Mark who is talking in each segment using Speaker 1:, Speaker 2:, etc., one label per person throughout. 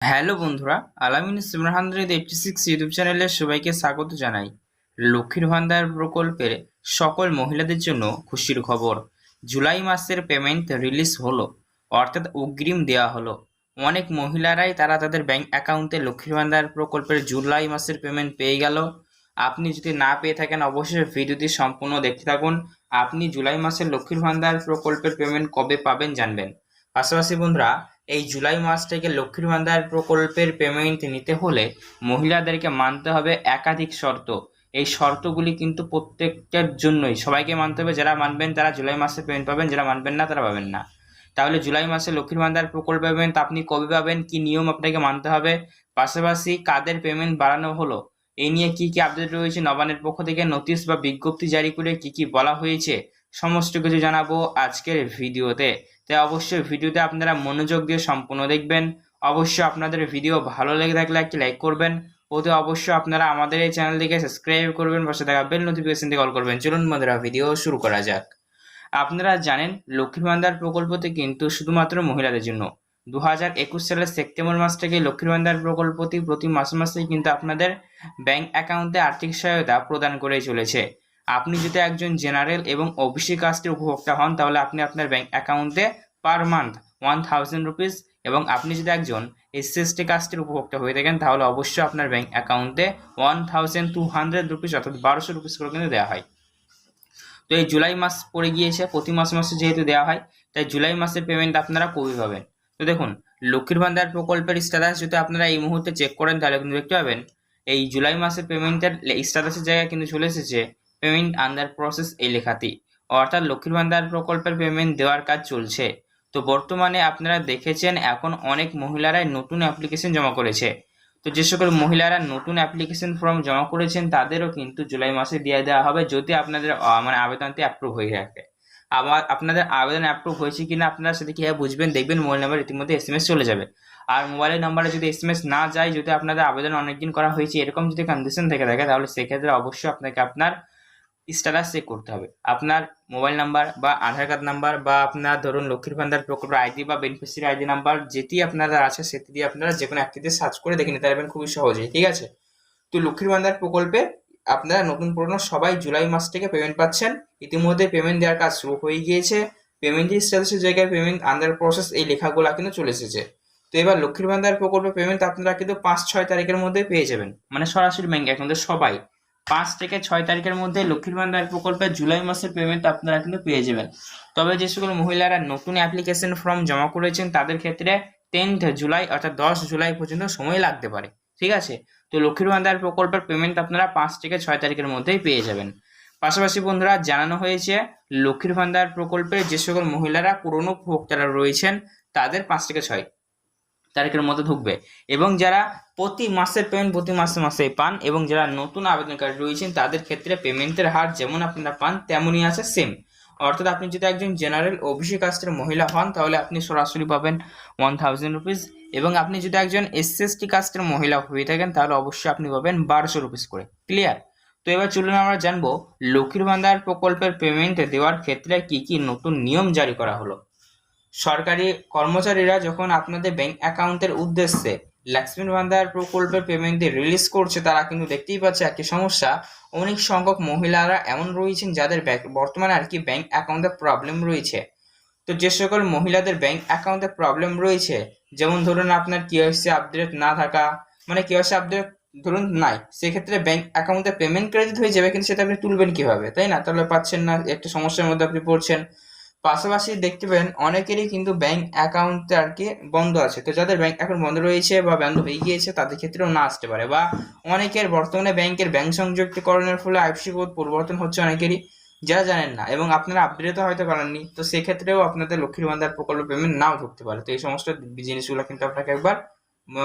Speaker 1: Hello বন্ধুরা, Alamin seven hundred eighty six YouTube চ্যানেলে সবাইকে স্বাগত জানাই। লক্ষ্মীর ভান্ডার প্রকল্পের সকল মহিলাদের জন্য খুশির খবর। জুলাই মাসের পেমেন্ট রিলিজ হলো, অর্থাৎ অগ্রিম দেওয়া হলো। অনেক মহিলারাই তারা তাদের ব্যাংক অ্যাকাউন্টে লক্ষ্মীর ভান্ডার প্রকল্পের জুলাই মাসের পেমেন্ট পেয়ে গেল। আপনি যদি না পেয়ে থাকেন, অবশ্যই ভিডিওটি সম্পূর্ণ দেখতে থাকুন। আপনি জুলাই মাসের লক্ষ্মীর ভান্ডার প্রকল্পের পেমেন্ট কবে পাবেন জানবেন। পাশাপাশি বন্ধুরা এই জুলাই মাস থেকে লক্ষ্মীর ভান্ডার প্রকল্পের পেমেন্ট নিতে হলে মহিলাদেরকে মানতে হবে একাধিক শর্ত। এই শর্তগুলি কিন্তু প্রত্যেকটার জন্যই। সবাইকে মানতে হবে, যারা মানবেন তারা জুলাই মাসে পেমেন্ট পাবেন, যারা মানবেন না তারা পাবেন না। তাহলে জুলাই মাসে লক্ষ্মীর ভান্ডার প্রকল্প পেমেন্ট আপনি কবে পাবেন, কি নিয়ম আপনাকে মানতে হবে, পাশাপাশি কাদের পেমেন্ট বাড়ানো হলো এই নিয়ে কি কি আপডেট রয়েছে নবানের পক্ষ থেকে নোটিশ বা বিজ্ঞপ্তি জারি করে কি কি বলা হয়েছে সমস্ত কিছু জানাব আজকের ভিডিওতে। তাই অবশ্যই ভিডিওতে আপনারা মনোযোগ দিয়ে সম্পূর্ণ দেখবেন। অবশ্যই আপনাদের ভিডিও ভালো লেগে থাকলে একটি লাইক করবেন। ওতে অবশ্যই আপনারা আমাদের এই চ্যানেলটিকে সাবস্ক্রাইব করবেন, পাশে থাকা বেল নোটিফিকেশন দিয়ে কল করবেন। চলুন বন্ধুরা, ভিডিও শুরু করা যাক। আপনারা জানেন, লক্ষ্মী ভান্ডার প্রকল্পতে কিন্তু শুধুমাত্র মহিলাদের জন্য। দু হাজার একুশ সালের সেপ্টেম্বর মাস থেকে লক্ষ্মীর ভান্ডার প্রকল্পটি প্রতি মাসে মাসে কিন্তু আপনাদের ব্যাংক অ্যাকাউন্টে আর্থিক সহায়তা প্রদান করে চলেছে। আপনি যদি একজন জেনারেল এবং ওবিসি কাস্টের উপভোক্তা হন, তাহলে আপনি আপনার ব্যাংক অ্যাকাউন্টে per month one thousand rupees এবং আপনি যদি একজন এসসি কাস্টের উপভোক্তা হয়ে থাকেন, তাহলে অবশ্যই আপনার ব্যাংক অ্যাকাউন্টে one thousand two hundred rupees অর্থাৎ বারোশো রুপিস করে কিন্তু দেওয়া হয়। তো এই জুলাই মাস পড়ে গিয়েছে, প্রতি মাসে মাসে যেহেতু দেওয়া হয়, তাই জুলাই মাসের পেমেন্ট আপনারা কবে পাবেন? তো দেখুন, লক্ষ্মীর ভান্ডার প্রকল্পের স্ট্যাটাস যদি আপনারা এই মুহূর্তে চেক করেন, তাহলে কিন্তু দেখতে পাবেন, এই জুলাই মাসের পেমেন্টের স্ট্যাটাসের জায়গায় কিন্তু চলে এসেছে পেমেন্ট আন্ডার প্রসেস এই লেখাটি। অর্থাৎ লক্ষ্মীর ভান্ডার প্রকল্পের পেমেন্ট দেওয়ার কাজ চলছে। তো বর্তমানে আপনারা দেখেছেন এখন অনেক মহিলারাই নতুন অ্যাপ্লিকেশন জমা করেছে। তো যে সকল মহিলারা নতুন অ্যাপ্লিকেশন ফর্ম জমা করেছেন তাদেরও কিন্তু জুলাই মাসে দিয়ে দেওয়া হবে যদি আপনাদের মানে আবেদনটি অ্যাপ্রুভ হয়ে থাকে। আবার আপনাদের আবেদন অ্যাপ্রুভ হয়েছে কিনা আপনারা সেটা কীভাবে বুঝবেন দেখবেন মোবাইল নাম্বার ইতিমধ্যে এস এম এস চলে যাবে। আর মোবাইলের নাম্বারে যদি এস এম এস না যায়, যদি আপনাদের আবেদন অনেকদিন করা হয়েছে, এরকম যদি কন্ডিশন থেকে থাকে, তাহলে সেক্ষেত্রে অবশ্যই আপনাকে আপনার স্ট্যাটাস চেক করতে হবে। আপনার মোবাইল নাম্বার বা আধার কার্ড নাম্বার বা আপনার ধরুন লক্ষ্মীর ভান্ডার প্রকল্প আইডি বা বেনিফিসিয়ারি আইডি নাম্বার যেটি আপনাদের আছে সেটি দিয়ে আপনারা যে কোনো একটিতে সার্চ করে দেখে নিতে পারবেন খুবই সহজেই, ঠিক আছে? তো লক্ষ্মীর ভান্ডার প্রকল্পে আপনারা নতুন পুরনো সবাই জুলাই মাস থেকে পেমেন্ট পাচ্ছেন। ইতিমধ্যে পেমেন্ট দেওয়ার কাজ শুরু হয়ে গিয়েছে। পেমেন্টের স্ট্যাটাসের জায়গায় পেমেন্ট আন্ডার প্রসেস এই লেখাগুলো কিন্তু চলে এসেছে। তো এবার লক্ষ্মীর ভান্ডার প্রকল্পে পেমেন্ট আপনারা কিন্তু পাঁচ, ছয় তারিখের মধ্যে পেয়ে যাবেন। মানে সরাসরি ব্যাংক অ্যাকাউন্টে সবাই। পাঁচ থেকে ছয় তারিখের মধ্যে লক্ষ্মীর ভান্ডার প্রকল্পের জুলাই মাসের পেমেন্ট আপনারা কিন্তু পেয়ে যাবেন। তবে যে সকল মহিলারা নতুন অ্যাপ্লিকেশন ফর্ম জমা করেছেন, তাদের ক্ষেত্রে টেন্থ জুলাই অর্থাৎ দশ জুলাই পর্যন্ত সময় লাগতে পারে। ঠিক আছে? তো লক্ষ্মীর ভান্ডার প্রকল্পের পেমেন্ট আপনারা পাঁচ থেকে ছয় তারিখের মধ্যেই পেয়ে যাবেন। পাশাপাশি বন্ধুরা, জানানো হয়েছে, লক্ষ্মীর ভান্ডার প্রকল্পের যে সকল মহিলারা পুরনো ভোক্তারা রয়েছেন, তাদের পাঁচ থেকে ছয় তারিখের মধ্যে ঢুকবে। এবং যারা প্রতি মাসের পেমেন্ট প্রতি মাসে মাসে পান এবং যারা নতুন আবেদনকারী রয়েছেন, তাদের ক্ষেত্রে পেমেন্টের হার যেমন আপনারা পান, তেমনই আছে সেম অর্থাৎ আপনি যদি একজন জেনারেল ওবিসি কাস্টের মহিলা হন, তাহলে আপনি সরাসরি পাবেন ওয়ান থাউজেন্ড রুপিস এবং আপনি যদি একজন এসসি এসটি কাস্টের মহিলা হয়ে থাকেন, তাহলে অবশ্যই আপনি পাবেন বারোশো রুপিস করে। ক্লিয়ার তো এবার চলুন আমরা জানব, লক্ষ্মীর ভান্ডার প্রকল্পের পেমেন্ট দেওয়ার ক্ষেত্রে কি কি নতুন নিয়ম জারি করা হলো? সরকারি কর্মচারীরা যখন আপনাদের ব্যাংক অ্যাকাউন্টের উদ্দেশ্যে লক্ষ্মীর ভান্ডার প্রকল্পের পেমেন্ট দিয়ে রিলিজ করছে, তারা কিন্তু দেখতেই পাচ্ছে একটি সমস্যা। অনেক সংখ্যক মহিলারা এমন রয়েছেন যাদের বর্তমানে আর কি ব্যাংক অ্যাকাউন্টে প্রবলেম রয়েছে। তো যে সকল মহিলাদের ব্যাংক অ্যাকাউন্টে প্রবলেম রয়েছে, যেমন ধরুন আপনার কিওয়াইসি আপডেট না থাকা মানে কিওয়াইসি আপডেট ধরুন নাই, সেক্ষেত্রে ব্যাংক অ্যাকাউন্টে পেমেন্ট ক্রেডিট হয়ে যাবে, কিন্তু সেটা আপনি তুলবেন কীভাবে? তাই না? তাহলে পাচ্ছেন না, একটা সমস্যার মধ্যে আপনি পড়ছেন। পাশাপাশি দেখতে পেন অনেকেরই কিন্তু ব্যাংক অ্যাকাউন্ট আর কি বন্ধ আছে। তো যাদের ব্যাংক অ্যাকাউন্ট বন্ধ রয়েছে বা বন্ধ হয়ে গিয়েছে, তাদের ক্ষেত্রেও না আসতে পারে। বা অনেকের বর্তমানে ব্যাংকের ব্যাংক সংযুক্তিকরণের ফলে আইএফসি কোড পরিবর্তন হচ্ছে অনেকেরই, যারা জানেন না এবং আপনারা আপডেটও হয়তো পারেননি তো সেক্ষেত্রেও আপনাদের লক্ষ্মীর ভান্ডার প্রকল্প পেমেন্ট নাও ঢুকতে পারে। তো এই সমস্ত জিনিসগুলো কিন্তু আপনাকে একবার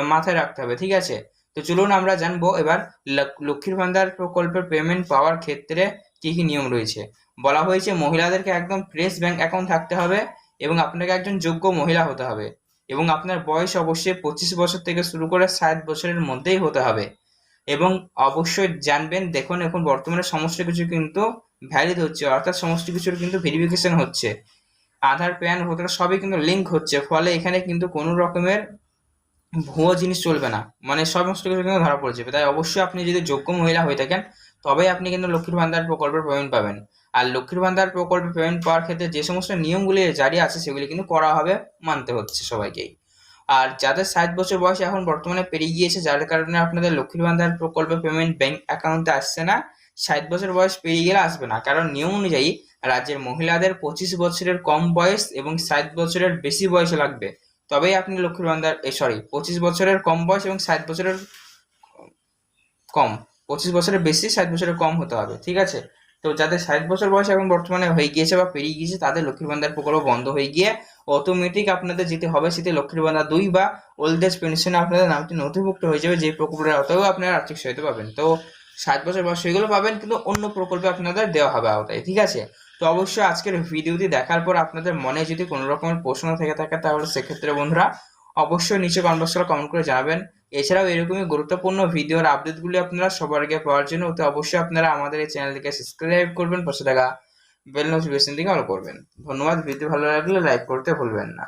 Speaker 1: মাথায় রাখতে হবে, ঠিক আছে? তো চলুন আমরা জানব এবার লক- লক্ষ্মীর ভান্ডার প্রকল্পের পেমেন্ট পাওয়ার ক্ষেত্রে কি কি নিয়ম রয়েছে? বলা হয়েছে মহিলাদেরকে একদম ফ্রেশ ব্যাংক অ্যাকাউন্ট থাকতে হবে এবং আপনাকে একজন যোগ্য মহিলা হতে হবে এবং আপনার বয়স অবশ্যই পঁচিশ বছর থেকে শুরু করে ষাট বছরের মধ্যেই হতে হবে। এবং অবশ্যই জানবেন, দেখুন, এখন বর্তমানে সমস্ত কিছু কিন্তু ভ্যালিড হচ্ছে, অর্থাৎ সমস্ত কিছুর কিন্তু ভেরিফিকেশন হচ্ছে। আধার প্যান ভোটার সবই কিন্তু লিঙ্ক হচ্ছে, ফলে এখানে কিন্তু কোনো রকমের ভুয়ো জিনিস চলবে না। মানে সমস্ত কিছু কিন্তু ধরা পড়ে যাবে তাই অবশ্যই আপনি যদি যোগ্য মহিলা হয়ে থাকেন তবেই আপনি কিন্তু লক্ষ্মীর ভান্ডার প্রকল্পের পেমেন্ট পাবেন। আর লক্ষ্মীর ভান্ডার প্রকল্পে পেমেন্ট পাওয়ার ক্ষেত্রে যে সমস্ত নিয়মগুলি জারি আছে, সেগুলি কিন্তু করা হবে, মানতে হচ্ছে সবাইকেই। আর যাদের ষাট বছর বয়স এখন বর্তমানে পেরিয়ে গিয়েছে, যার কারণে আপনাদের লক্ষ্মীর ভান্ডার প্রকল্পে পেমেন্ট ব্যাংক অ্যাকাউন্টে আসছে না, ষাট বছর বয়স পেরিয়ে গেলে আসবে না। কারণ নিয়ম অনুযায়ী রাজ্যের মহিলাদের পঁচিশ বছরের কম বয়স এবং ষাট বছরের বেশি বয়স লাগবে। তবেই আপনি লক্ষ্মীর ভান্ডার সরি পঁচিশ বছরের কম বয়স এবং ষাট বছরের কম। পঁচিশ বছরের বেশি, ষাট বছরের কম হতে হবে, ঠিক আছে? তো যাদের ষাট বছর বয়স এখন বর্তমানে হয়ে গিয়েছে বা পেরিয়ে গিয়েছে, তাদের লক্ষ্মীর ভান্ডার প্রকল্প বন্ধ হয়ে গিয়ে অটোমেটিক আপনাদের যেতে হবে সেটি লক্ষ্মীর ভান্ডার দুই বা ওল্ড এজ পেনশনে আপনাদের নামটি নথিভুক্ত হয়ে যাবে, যে প্রকল্পের আওতায়ও আপনারা আর্থিক সহায়তা পাবেন। তো ষাট বছর বয়স সেগুলো পাবেন, কিন্তু অন্য প্রকল্পে আপনাদের দেওয়া হবে আওতায়, ঠিক আছে? তো অবশ্যই আজকের ভিডিওটি দেখার পর আপনাদের মনে যদি কোনো রকমের প্রশ্ন থেকে থাকে, তাহলে সেক্ষেত্রে বন্ধুরা অবশ্যই নিচে কমেন্ট বক্সে কমেন্ট করে জানাবেন। এছাড়াও এরকমই গুরুত্বপূর্ণ ভিডিওর আপডেটগুলি আপনারা সবার আগে পাওয়ার জন্য অতি অবশ্যই আপনারা আমাদের এই চ্যানেলটিকে সাবস্ক্রাইব করবেন, পাশে থাকা বেল নোটিফিকেশন দিকে অল করবেন। ধন্যবাদ ভিডিও ভালো লাগলে লাইক করতে ভুলবেন না।